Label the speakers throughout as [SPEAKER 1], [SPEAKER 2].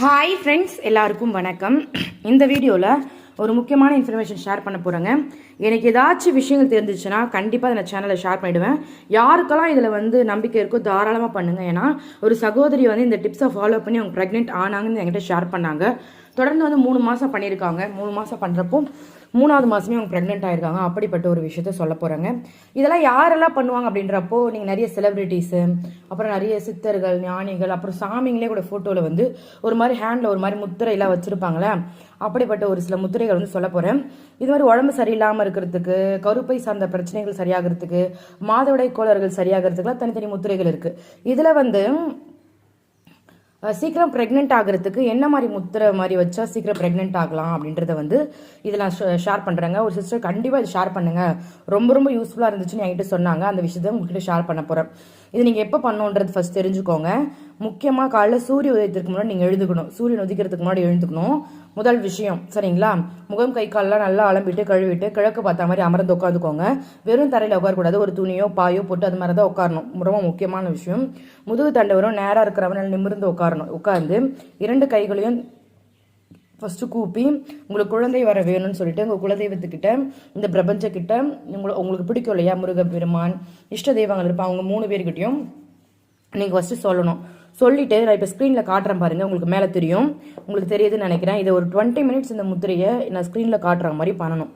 [SPEAKER 1] Hi friends எல்லாருக்கும் வணக்கம். இந்த வீடியோவில் ஒரு முக்கியமான இன்ஃபர்மேஷன் ஷேர் பண்ண போகிறேங்க எனக்கு ஏதாச்சும் விஷயங்கள் தெரிஞ்சிச்சுன்னா கண்டிப்பாக அதை நான் சேனலில் ஷேர் பண்ணிவிடுவேன் யாருக்கெல்லாம் இதில் வந்து நம்பிக்கை இருக்கோ தாராளமாக பண்ணுங்கள் ஏன்னா ஒரு சகோதரி வந்து இந்த டிப்ஸை ஃபாலோ பண்ணி அவங்க ப்ரெக்னென்ட் ஆனாங்கன்னு என்கிட்ட ஷேர் பண்ணாங்க. தொடர்ந்து வந்து மூணு மாதம் பண்ணியிருக்காங்க. மூணு மாதம் பண்ணுறப்போ மூணாவது மாதமே அவங்க ப்ரெக்னென்ட் ஆயிருக்காங்க. அப்படிப்பட்ட ஒரு விஷயத்த சொல்ல போகிறாங்க இதெல்லாம் யாரெல்லாம் பண்ணுவாங்க அப்படின்றப்போ நீங்கள் நிறைய செலிப்ரிட்டிஸு அப்புறம் நிறைய சித்தர்கள் ஞானிகள் அப்புறம் சாமிங்களே கூட ஃபோட்டோவில் வந்து ஒரு மாதிரி ஹேண்டில் ஒரு மாதிரி முத்திரையெல்லாம் வச்சுருப்பாங்களே அப்படிப்பட்ட ஒரு சில முத்திரைகள் வந்து சொல்ல போகிறேன் இது மாதிரி உடம்பு சரியில்லாமல் இருக்கிறதுக்கு கருப்பை சார்ந்த பிரச்சனைகள் சரியாகிறதுக்கு மாதவிடை கோளர்கள் சரியாகிறதுக்குலாம் தனித்தனி முத்திரைகள் இருக்குது இதில் வந்து சீக்கிரம் ப்ரெக்னென்ட் ஆகிறதுக்கு என்ன மாதிரி முத்திரை மாதிரி வச்சா சீக்கிரம் ப்ரெக்னென்ட் ஆகலாம் அப்படின்றத வந்து இதில் நான் ஷேர் பண்ணுறேங்க ஒரு சிஸ்டர் கண்டிப்பாக இது ஷேர் பண்ணுங்க. ரொம்ப ரொம்ப யூஸ்ஃபுல்லாக இருந்துச்சுன்னு என்கிட்ட சொன்னாங்க. அந்த விஷயத்தை உங்ககிட்ட ஷேர் பண்ண போகிறேன் இது நீங்கள் எப்போ பண்ணணுன்றது ஃபர்ஸ்ட் தெரிஞ்சுக்கோங்க. முக்கியமாக காலைல சூரிய உதயத்திற்கு முன்னாடி நீங்கள் எழுதுக்கணும். சூரியன் உதிக்கிறதுக்கு முன்னாடி எழுந்துக்கணும். முதல் விஷயம் சரிங்களா? முகம் கை கால்லாம் நல்லா அலம்பிட்டு கழுவிட்டு கிழக்கு பார்த்த மாதிரி அமர்ந்து உட்காந்துக்கோங்க வெறும் தரையில் உட்காரக்கூடாது. ஒரு துணியோ பாயோ போட்டு அது மாதிரி தான் உட்காரணும். ரொம்ப முக்கியமான விஷயம். முதுகு தண்டவரும் நேராக இருக்கிறவன நிமிர்ந்து உட்காரணும். உட்கார்ந்து இரண்டு கைகளையும் ஃபஸ்ட்டு கூப்பி உங்களுக்கு குழந்தை வர வேணும்னு சொல்லிட்டு உங்கள் குலதெய்வத்துக்கிட்ட இந்த பிரபஞ்சக்கிட்ட உங்களுக்கு உங்களுக்கு பிடிக்கும் இல்லையா முருகப்பெருமான் இஷ்ட தெய்வங்கள் இருப்பாங்க அவங்க மூணு பேர்கிட்டையும் நீங்கள் ஃபஸ்ட்டு சொல்லணும். சொல்லிட்டு நான் இப்போ ஸ்க்ரீனில் காட்டுறேன் பாருங்கள் உங்களுக்கு மேலே தெரியும். உங்களுக்கு தெரியுதுன்னு நினைக்கிறேன். இதை ஒரு டுவெண்ட்டி மினிட்ஸ் இந்த முத்திரையை நான் ஸ்க்ரீனில் காட்டுற மாதிரி பண்ணணும்.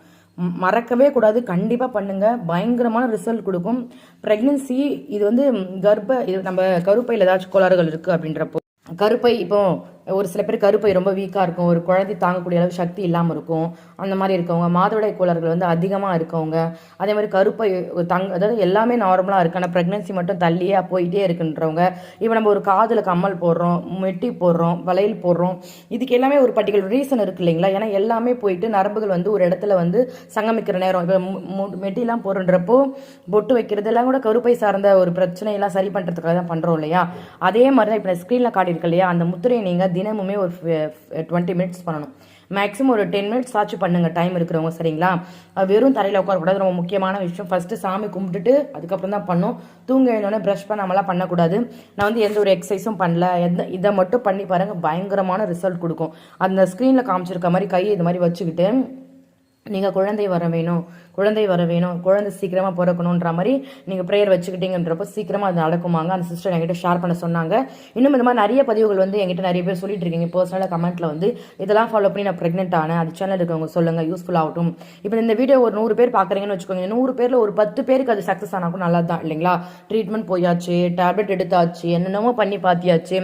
[SPEAKER 1] மறக்கவே கூடாது கண்டிப்பாக பண்ணுங்கள் பயங்கரமான ரிசல்ட் கொடுக்கும். ப்ரெக்னென்சி இது வந்து கர்ப்ப இது நம்ம கருப்பையில் ஏதாச்சும் கோளாறுகள் இருக்குது அப்படின்றப்போ கருப்பை இப்போ ஒரு சில பேர் கருப்பை ரொம்ப வீக்காக இருக்கும். ஒரு குழந்தை தாங்கக்கூடிய அளவு சக்தி இல்லாமல் இருக்கும். அந்த மாதிரி இருக்கவங்க மாதவிடாய் கோளாறுகள் வந்து அதிகமாக இருக்கவங்க அதே மாதிரி கருப்பை தங் அதாவது எல்லாமே நார்மலாக இருக்கு. ஆனால் ப்ரெக்னென்சி மட்டும் தள்ளியே போயிட்டே இருக்குன்றவங்க இப்போ நம்ம ஒரு காதில் கம்மல் போடுறோம் மெட்டி போடுறோம் வளையல் போடுறோம் இதுக்கு எல்லாமே ஒரு பர்டிகுலர் ரீசன் இருக்கு இல்லைங்களா? ஏன்னா எல்லாமே போயிட்டு நரம்புகள் வந்து ஒரு இடத்துல வந்து சங்கமிக்கிற நேரம். இப்போ மு- மு- மெட்டிலாம் போடுறன்றப்போ பொட்டு வைக்கிறது எல்லாம் கூட கருப்பை சார்ந்த ஒரு பிரச்சனையெல்லாம் சரி பண்ணுறதுக்காக தான் பண்ணுறோம் இல்லையா? அதே மாதிரி தான் இப்போ ஸ்க்ரீனில் காட்டியிருக்கு இல்லையா? அந்த முத்திரையை நீங்கள் தினமுமே ஒரு டுவெண்ட்டி மினிட்ஸ் பண்ணணும். மேக்ஸிமம் ஒரு டென் மினிட்ஸ் ஆச்சு பண்ணுங்கள் டைம் இருக்கிறவங்க சரிங்களா? வெறும் தரையில் உட்காரக்கூடாது ரொம்ப முக்கியமான விஷயம். ஃபஸ்ட்டு சாமி கும்பிட்டுட்டு அதுக்கப்புறம் தான் பண்ணும். தூங்க எழுந்தோடனே ப்ரஷ் பண்ணாமலாம் பண்ணக்கூடாது. நான் வந்து எந்த ஒரு எக்ஸசைஸும் பண்ணல. எந்த இதை மட்டும் பண்ணி பாருங்கள் பயங்கரமான ரிசல்ட் கொடுக்கும். அந்த ஸ்க்ரீனில் காமிச்சிருக்க மாதிரி கையை இது மாதிரி வச்சுக்கிட்டு நீங்கள் குழந்தை வர வேணும் குழந்தை வர வேணும் குழந்தை சீக்கிரமாக பிறக்கணுன்ற மாதிரி நீங்கள் ப்ரேயர் வச்சுக்கிட்டீங்கன்றப்போ சீக்கிரமாக அது நடக்குமாங்க. அந்த சிஸ்டர் என்கிட்ட ஷேர் பண்ண சொன்னாங்க. இன்னும் இந்த மாதிரி நிறைய பதிவுகள் வந்து என்கிட்ட நிறைய பேர் சொல்லிட்டு இருக்கீங்க. பர்சனலாக கமெண்ட்டில் வந்து இதெல்லாம் ஃபாலோ பண்ணி நான் ப்ரெக்னென்ட் ஆனேன். அது சேனல் இருக்கவங்க சொல்லுங்கள் யூஸ்ஃபுல் ஆகட்டும். இப்போ இந்த வீடியோ ஒரு நூறு பேர் பார்க்குறீங்கன்னு வச்சுக்கோங்க. நூறு பேரில் ஒரு பத்து பேருக்கு அது சக்ஸஸ் ஆனாக்கும் நல்லா தான் இல்லைங்களா? ட்ரீட்மெண்ட் போயாச்சு டேப்லெட் எடுத்தாச்சு என்னென்னமோ பண்ணி பார்த்தியாச்சு.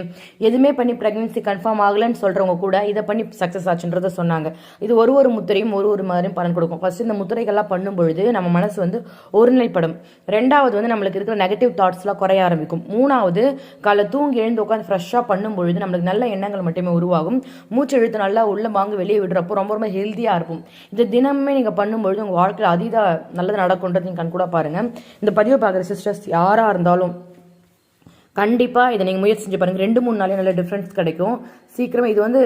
[SPEAKER 1] எதுவுமே பண்ணி ப்ரெக்னென்சி கன்ஃபார்ம் ஆகலைன்னு சொல்கிறவங்க கூட இதை பண்ணி சக்ஸஸ் ஆச்சுன்றதை சொன்னாங்க. இது ஒரு ஒரு முத்திரையும் ஒரு ஒரு மாதிரி எல்லாரும் பலன் கொடுக்கும். ஃபர்ஸ்ட் இந்த முத்திரைகள்லாம் பண்ணும் பொழுது நம்ம மனசு வந்து ஒருநிலைப்படும். ரெண்டாவது வந்து நம்மளுக்கு இருக்கிற நெகட்டிவ் தாட்ஸ்லாம் குறைய ஆரம்பிக்கும். மூணாவது காலை தூங்கி எழுந்து உட்காந்து ஃப்ரெஷ்ஷாக பண்ணும் பொழுது நம்மளுக்கு நல்ல எண்ணங்கள் மட்டுமே உருவாகும். மூச்சு இழுத்து நல்லா உள்ள வாங்க வெளியே விடுறப்போ ரொம்ப ரொம்ப ஹெல்த்தியாக இருக்கும் இது தினமே நீங்கள் பண்ணும்பொழுது உங்கள் வாழ்க்கையில் அதீத நல்லது நடக்கும்ன்றது நீங்கள் கண்கூட பாருங்கள் இந்த பதிவை பார்க்குற சிஸ்டர்ஸ் யாராக இருந்தாலும் கண்டிப்பாக இதை நீங்கள் முயற்சி செஞ்சு பாருங்கள் ரெண்டு மூணு நாளே நல்ல டிஃப்ரென்ஸ் கிடைக்கும். சீக்கிரமாக இது வந்து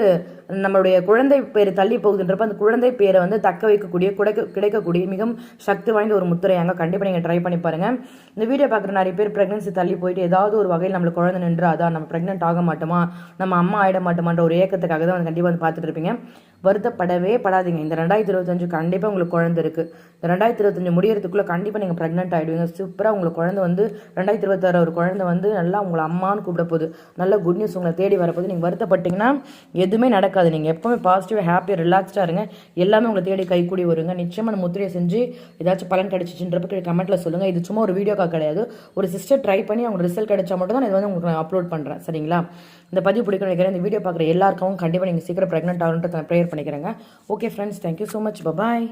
[SPEAKER 1] நம்மளுடைய குழந்தை பேர் தள்ளி போகுதுன்றப்ப அந்த குழந்தை பேரை வந்து தக்க வைக்கக்கூடிய குடைக்க கிடைக்கக்கூடிய மிகவும் சக்தி வாய்ந்த ஒரு முத்திரையாங்க. கண்டிப்பாக நீங்கள் ட்ரை பண்ணி பாருங்கள் இந்த வீடியோ பார்க்குற நிறைய பேர் ப்ரெக்னன்சி தள்ளி போயிட்டு ஏதாவது ஒரு வகையில் நம்மளுக்கு குழந்தை நின்றாதா நம்ம ப்ரெக்னென்ட் ஆக மாட்டோமா? நம்ம அம்மா ஆகிட மாட்டோமான்ற ஒரு ஏக்கத்துக்காக தான் வந்து கண்டிப்பாக வந்து பார்த்துட்டு இருப்பீங்க. வருத்தப்படவே படாதீங்க. இந்த ரெண்டாயிரத்தி இருபத்தஞ்சு கண்டிப்பாக உங்களுக்கு குழந்தை இருக்குது இந்த ரெண்டாயிரத்தி இருபத்தஞ்சு முடியறதுக்குள்ளே கண்டிப்பாக நீங்கள் ப்ரெக்னென்ட் ஆகிடுவீங்க சூப்பராக உங்களுக்கு குழந்தை வந்து ரெண்டாயிரத்தி இருபத்தாறு ஒரு குழந்தை வந்து நல்லா உங்களை அம்மான்னு கூப்பிட போகுது. நல்ல குட் நியூஸ் உங்களை தேடி வரப்போது நீங்கள் வருத்தப்பட்டீங்கன்னா எதுவுமே நடக்காது. நீங்கள் எப்பவுமே பாசிட்டிவாக ஹாப்பியாக ரிலாக்ஸ்டாக இருங்க. எல்லாமே உங்களை தேடி கைக்கூடி வருங்க. நிச்சயமாக அந்த முத்திரையை செஞ்சு ஏதாச்சும் பலன் கிடைச்சிச்சுன்றப்ப கமெண்ட்டில் சொல்லுங்கள் இது சும்மா ஒரு வீடியோக்காக கிடையாது. ஒரு சிஸ்டர் ட்ரை பண்ணி அவங்க ரிசல்ட் கிடைச்சா மட்டும் தான் இது வந்து உங்களுக்கு நான் அப்லோட் பண்ணுறேன் சரிங்களா? இந்த பதிவு பிடிக்கும் நினைக்கிறேன். இந்த வீடியோ பார்க்குற எல்லாருக்கும் கண்டிப்பாக நீங்கள் சீக்கிரம் ப்ரெக்னென்ட் ஆகணுன்றது நான் ப்ரேயர் பண்ணிக்கிறேங்க. Okay friends thank you so much bye bye